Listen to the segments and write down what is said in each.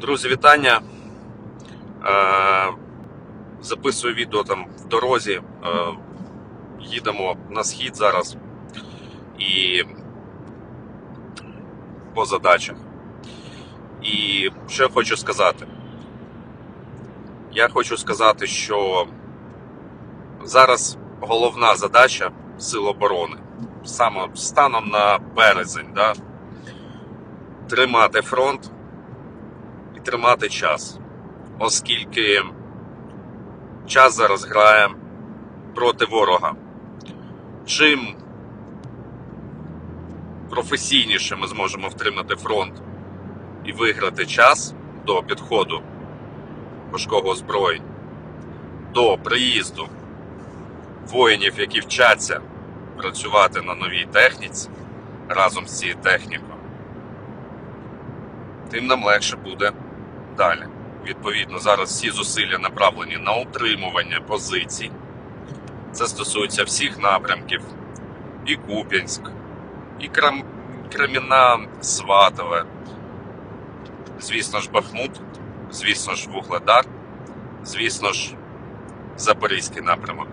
Друзі, вітання. Е, записую відео там в дорозі. Е, їдемо на схід зараз і по задачах. І що я хочу сказати? Я хочу сказати, що зараз головна задача Сил оборони саме станом на березень, да, тримати фронт тримати час, оскільки час зараз грає проти ворога. Чим професійніше ми зможемо втримати фронт і виграти час до підходу важкого озброєння, до приїзду воїнів, які вчаться працювати на новій техніці разом з цією технікою, тим нам легше буде далі. Відповідно, зараз всі зусилля направлені на утримування позицій. Це стосується всіх напрямків: і Куп'янськ, і Крам... Креміна, Сватове, звісно ж, Бахмут, звісно ж, Вугледар, звісно ж, Запорізький напрямок.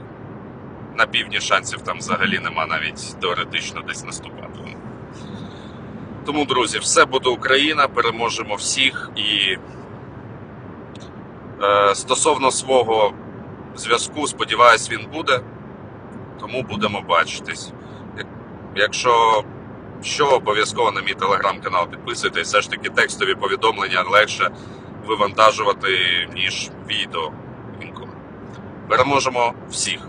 На півдні шансів там взагалі нема навіть теоретично десь наступати. Тому, друзі, все буде Україна, переможемо всіх і стосовно свого зв'язку, сподіваюсь, він буде, тому будемо бачитись. Якщо що, обов'язково на мій телеграм-канал підписуйтесь, все ж таки текстові повідомлення легше вивантажувати, ніж відео. Переможемо всіх.